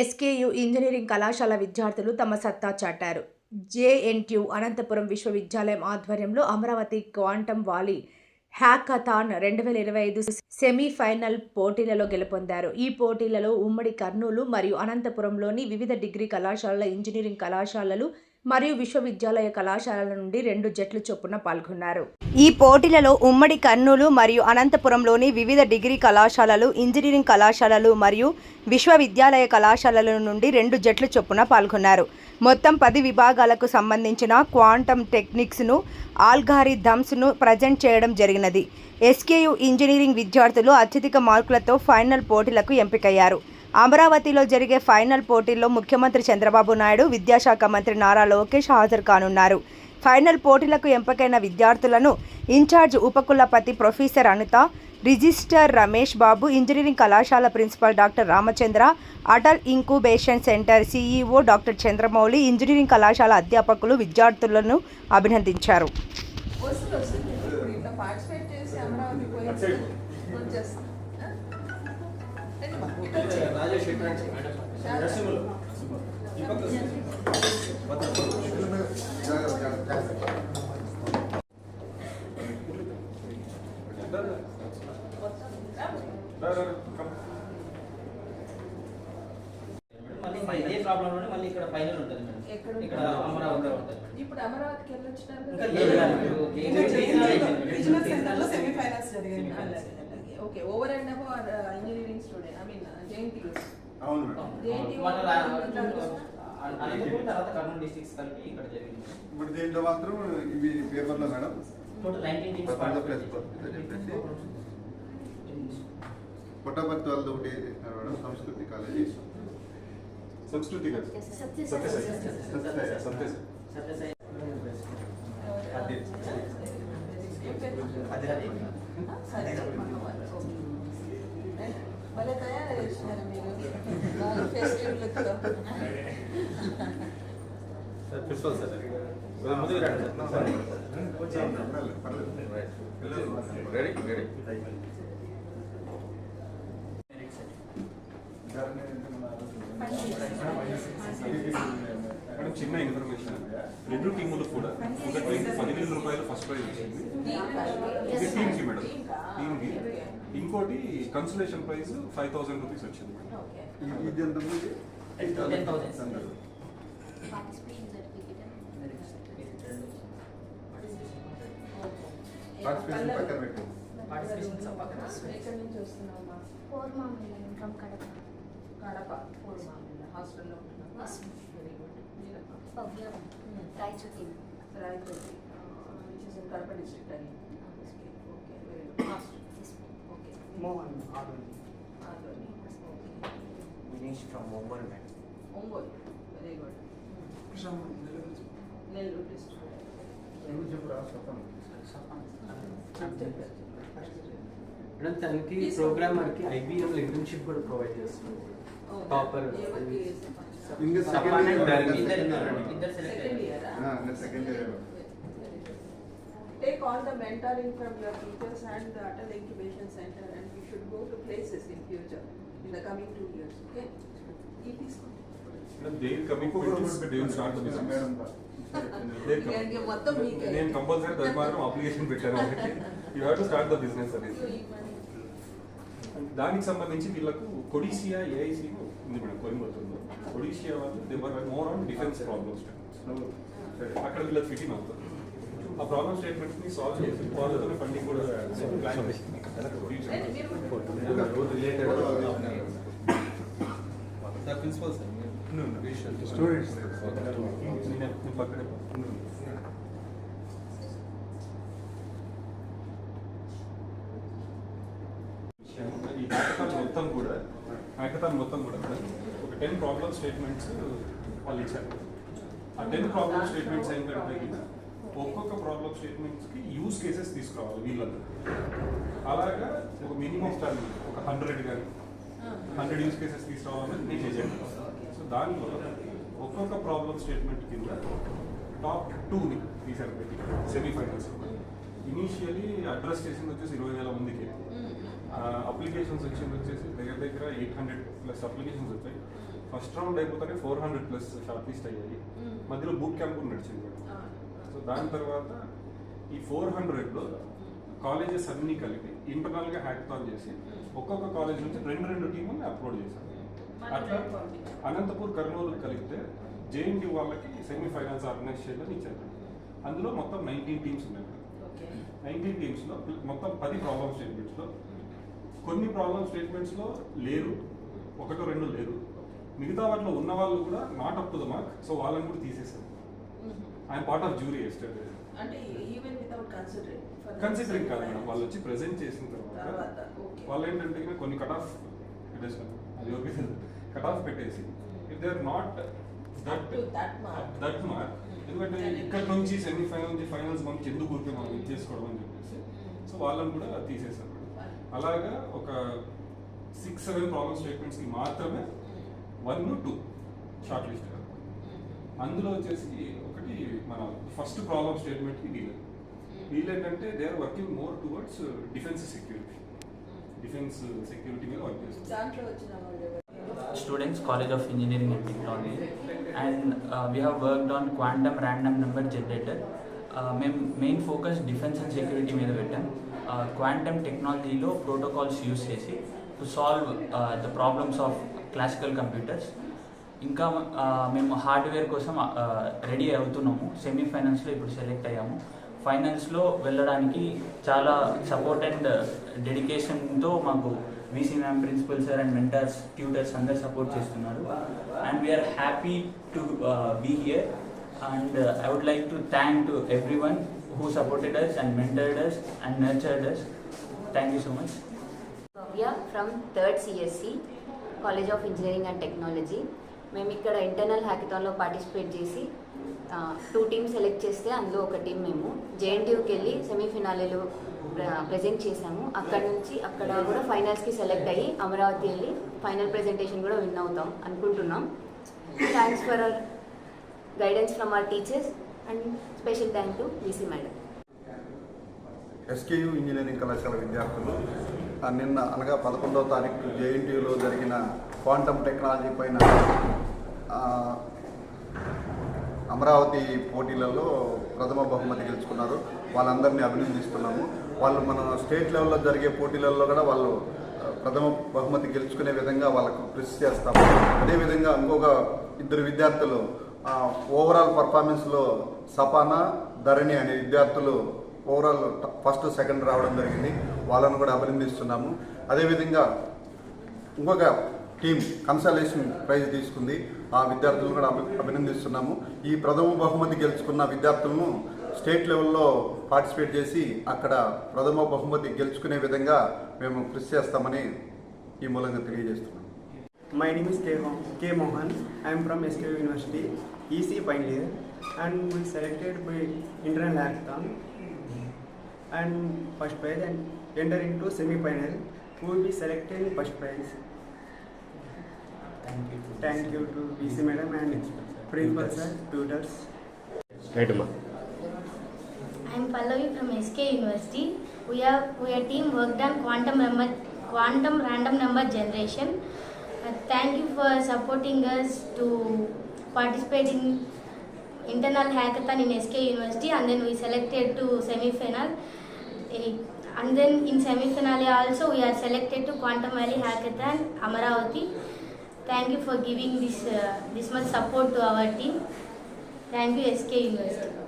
SKU engineering కళాశాల విద్యార్థులు తమ సత్తా చాటారు. జేఎన్టీయు అనంతపురం విశ్వవిద్యాలయం ఆధ్వర్యంలో అమరావతి క్వాంటమ్ వాలీ హ్యాకథాన్ రెండు వేల ఇరవై ఐదు సెమీఫైనల్ పోటీలలో గెలుపొందారు. ఈ పోటీలలో ఉమ్మడి కర్నూలు మరియు అనంతపురంలోని వివిధ డిగ్రీ కళాశాలల ఇంజనీరింగ్ కళాశాలలు మరియు విశ్వవిద్యాలయ కళాశాలల నుండి రెండు జట్లు చొప్పున పాల్గొన్నారు. ఈ పోటీలలో ఉమ్మడి కర్నూలు మరియు అనంతపురంలోని వివిధ డిగ్రీ కళాశాలలు ఇంజనీరింగ్ కళాశాలలు మరియు విశ్వవిద్యాలయ కళాశాలల నుండి రెండు జట్లు చొప్పున పాల్గొన్నారు. మొత్తం పది విభాగాలకు సంబంధించిన క్వాంటమ్ టెక్నిక్స్ను ఆల్గారిథమ్స్ను ప్రజెంట్ చేయడం జరిగినది. ఎస్కేయు ఇంజనీరింగ్ విద్యార్థులు అత్యధిక మార్కులతో ఫైనల్ పోటీలకు ఎంపికయ్యారు. అమరావతిలో జరిగే ఫైనల్ పోటీల్లో ముఖ్యమంత్రి చంద్రబాబు నాయుడు విద్యాశాఖ మంత్రి నారా లోకేష్ హాజరు కానున్నారు. ఫైనల్ పోటీలకు ఎంపికైన విద్యార్థులను ఇన్ఛార్జ్ ఉపకులపతి professor Anitha register Ramesh Babu engineering కళాశాల principal doctor Ramachandra Atal incubation centre CEO doctor Chandramouli engineering కళాశాల అధ్యాపకులు విద్యార్థులను అభినందించారు. ఇదే ప్రాబ్లం ఉంటే మళ్ళీ ఇక్కడ ఫైనల్ ఉంటుంది మేడం ఇక్కడ ఉంటుంది? అమరావతి ఉంటుంది ఇప్పుడు అమరావతికి వెళ్ళొచ్చినారు? ఇంకా లేదు సెమీఫైనల్స్ అలాగే. Okay over and are engineering student I mean అవును ఇప్పుడు దీంట్లో మాత్రం ఇవి పేపర్లో మేడం? చెప్పేసి పుట్టపర్తి వాళ్ళది ఒకటి చేసినారు మేడం సంస్కృతి కాలేజీ. సంస్కృతి అది. అది. భలే తయారు చేసినారు మీరు. బాగా ఫెస్టివ్ లుక్తో సార్ ప్రిన్సిపల్ సార్ కొంచెం ముందుకు రండి సార్. Ready ready. మేడం చిన్న ఇన్ఫర్మేషన్ రెండు టీములు కూడా ఒక టీం పదివేల రూపాయలు ఫస్ట్ ప్రైజ్ వచ్చింది. టీమ్కి మేడం. టీమ్కి. ఇంకోటి consolation prize five thousand rupees వచ్చింది. ఇది- ఎంత. పార్టిసిపేషన్ పక్కన పెట్టు. పార్టిసిపేషన్ పక్కన ఎక్కడి నుంచి వస్తున్నావమ్మా ఫోర్ మామిలం ఫ్రమ్ కడప. కడప హాస్టల్లో ఉంటున్నావా. Very good మీరమ్మా Bhavya Rayachoti Rayachoti which is in Kadapa district అని okay very good hostel okay Mohan Adoni Adoni okay Vinish from Ongole madam Ongole very good Nellore district ఎవరు చెప్పురా స్వతం మేడం తనకి ప్రోగ్రామర్కి ఐబీఎంలో ఇంటర్న్షిప్ కూడా ప్రొవైడ్ చేస్తుంది. Topper ఇంకా సపానా సెకండ్ ఇయర్ డైరెక్ట్. ఇద్దరు ఇద్దరు ఇద్దరు సెలెక్ట్ సెకండ్ అయ్యారు year second year Take all the mentoring from your teachers and the Atal Incubation Center and we should go to places in future, in the coming two years, okay? ఈ తీసుకోండి. దేని commitment దేని start business madam ఇక మొత్తం మీకే. నేను compulsory మాత్రం application పెట్టాను వాళ్ళకి you have to start the business అనేది. దానికి సంబంధించి వీళ్ళకు కొడిసియా ఏఐసి ఉంది మేడం కోయంబత్తూరులో. కొడిసియా వాళ్ళు they are more on defence problems అక్కడ వీళ్ళకి ఫిటింగ్ అవుతుంది ఆ ప్రాబ్లమ్ స్టేట్మెంట్స్ని సాల్వ్ చేసి వాళ్ళతో ఫండింగ్ కూడా ప్లాన్ రండి, మీరు ప్రిన్సిపల్ సార్ స్టూడెంట్స్ పక్కనే ఈ హ్యాకథాన్ మొత్తం కూడా హ్యాకథాన్ మొత్తం కూడా మేడం ఒక టెన్ ప్రాబ్లమ్ స్టేట్మెంట్స్ వాళ్ళు ఇచ్చారు ఆ టెన్ ప్రాబ్లమ్ స్టేట్మెంట్స్ ఏంటంటే ఒక్కొక్క ప్రాబ్లమ్ స్టేట్మెంట్స్కి యూస్ కేసెస్ తీసుకురావాలి వీళ్ళందరూ అలాగా ఒక మినిమం టర్మ్ ఒక హండ్రెడ్ కానీ హండ్రెడ్ యూస్ కేసెస్ తీసుకురావాలని నేను చేసాను సో దానిలో ఒక్కొక్క ప్రాబ్లమ్ స్టేట్మెంట్ కింద టాప్ టూని తీసారు పెట్టి సెమీఫైనల్స్ ఇనీషియలీ అడ్రస్ చేసింది వచ్చేసి ఇరవై వేల మందికి. అప్లికేషన్స్ వచ్చింది వచ్చేసి దగ్గర దగ్గర ఎయిట్ హండ్రెడ్ ప్లస్ అప్లికేషన్స్ వచ్చాయి. ఫస్ట్ రౌండ్ అయిపోతానే four hundred plus short list అయ్యాయి. మధ్యలో బూట్ క్యాంప్ కూడా నడిచింది. సో దాని తర్వాత ఈ ఫోర్ హండ్రెడ్లో కాలేజెస్ అన్నీ కలిపి ఇంటర్నల్గా హ్యాక్థాన్ చేసి ఒక్కొక్క కాలేజ్ నుంచి రెండు రెండు టీముల్ని అప్లోడ్ చేశారు. అట్లా. అనంతపూర్ కర్నూలు కలిపితే జేఎన్టీ వాళ్ళకి సెమీ ఫైనాన్స్ ఆర్గనైజ్ చేయడం ఇచ్చారు. అందులో మొత్తం నైన్టీన్ టీమ్స్ ఉన్నాయి నైన్టీన్ టీమ్స్లో మొత్తం పది ప్రాబ్లమ్ స్టేట్మెంట్స్లో కొన్ని ప్రాబ్లమ్ స్టేట్మెంట్స్లో లేరు ఒకటో రెండు లేరు. మిగతా వాటిలో ఉన్న వాళ్ళు కూడా not up to the mark so వాళ్ళని కూడా తీసేశారు. మ్మ్. I'm part of jury yesterday అంటే ఈవెన్ వితౌట్ కన్సిడరింగ్ కన్సిడరింగ్ కాదు మేడం. వాళ్ళు వచ్చి ప్రెజెంట్ చేసిన తర్వాత వాళ్ళు ఏంటంటే కొన్ని కట్ ఆఫ్ పెట్టేసారు అది ఓకే కట్ ఆఫ్ పెట్టేసి if they are not that. That mark ఎందుకంటే ఇక్కడ నుంచి సెమీఫైనల్ నుంచి ఫైనల్స్ మనకి ఎందుకు ఊరికే మనం ఇది చేసుకోవడం అని చెప్పేసి సో వాళ్ళని కూడా మేడం. అలాగా ఒక సిక్స్ సెవెన్ ప్రాబ్లమ్ స్టేట్మెంట్స్కి మాత్రమే వన్ టూ షార్ట్ లిస్ట్ అందులో వచ్చేసి ఒకటి మన ఫస్ట్ ప్రాబ్లమ్ స్టేట్మెంట్కి వీళ్ళు వీళ్ళేంటంటే they are working more towards defence security defence security మీద వర్క్ చేస్తారు students, College of Engineering and Technology, and uh, we have worked on quantum random number generator. మేము main focus defence and security మీద పెట్టాం. Quantum టెక్నాలజీలో protocols use చేసి to solve the problems of classical computers ఇంకా మేము hardware కోసం ready అవుతున్నాము. సెమీఫైనల్స్లో ఇప్పుడు సెలెక్ట్ అయ్యాము. ఫైనల్స్లో వెళ్ళడానికి చాలా సపోర్ట్ అండ్ డెడికేషన్తో మాకు VC ma'am principal sir and mentors tutors అందరు సపోర్ట్ చేస్తున్నారు. And we're happy to be here and I would like to thank to everyone who supported us and mentored us and nurtured us thank you so much Bhavya from third CSC college of engineering and technology మేము ఇక్కడ internal హ్యాకథాన్లో participate చేసి two teams select చేస్తే అందులో ఒక team మేము. జేఎన్టీయూకి వెళ్ళి సెమీఫినాలేలో present చేసాము అక్కడ నుంచి అక్కడ కూడా ఫైనల్స్కి సెలెక్ట్ అయ్యి అమరావతి వెళ్ళి ఫైనల్ ప్రెజెంటేషన్ కూడా విన్ అవుతాం అనుకుంటున్నాం. Thanks for our guidance from our teachers and special thank to BC madam SKU engineering కళాశాల విద్యార్థులు నిన్న అనగా పదకొండవ తారీఖు జేఎన్టీయూలో జరిగిన క్వాంటమ్ టెక్నాలజీ పైన అమరావతి పోటీలలో ప్రథమ బహుమతి గెలుచుకున్నారు. వాళ్ళందరినీ అభినందిస్తున్నాము. వాళ్ళు మన స్టేట్ లెవెల్లో జరిగే పోటీలలో కూడా వాళ్ళు ప్రథమ బహుమతి గెలుచుకునే విధంగా వాళ్ళకు కృషి చేస్తాము. అదేవిధంగా ఇంకొక ఇద్దరు విద్యార్థులు ఓవరాల్ పర్ఫార్మెన్స్లో సపానా ధరణి అనే విద్యార్థులు ఓవరాల్ ఫస్ట్ సెకండ్ రావడం జరిగింది. వాళ్ళను కూడా అభినందిస్తున్నాము. అదేవిధంగా ఇంకొక టీమ్ కన్సల్టేషన్ ప్రైజ్ తీసుకుంది. ఆ విద్యార్థులను కూడా అభినందిస్తున్నాము. ఈ ప్రథమ బహుమతి గెలుచుకున్న విద్యార్థులను స్టేట్ లెవెల్లో పార్టిసిపేట్ చేసి అక్కడ ప్రథమ బహుమతి గెలుచుకునే విధంగా మేము కృషి చేస్తామని ఈ మూలంగా తెలియజేస్తున్నాం. My name is K K Mohan I'm from SK university EC final year and we selected by internal hackathon and first prize and enter in to semifinal we be selected first prize thank you Thank you to VC madam and principal sir, tutors. I am Pallavi from SK University. We are we are team worked on quantum number quantum random number generation. Uh, thank you for supporting us to participate in internal hackathon in SK University, and then we selected to semi-final. Eh, And then in semi-finale also we are selected to Quantum Valley Hackathon Amaravati. Thank you for giving this uh, this much support to our team. Thank you SK University.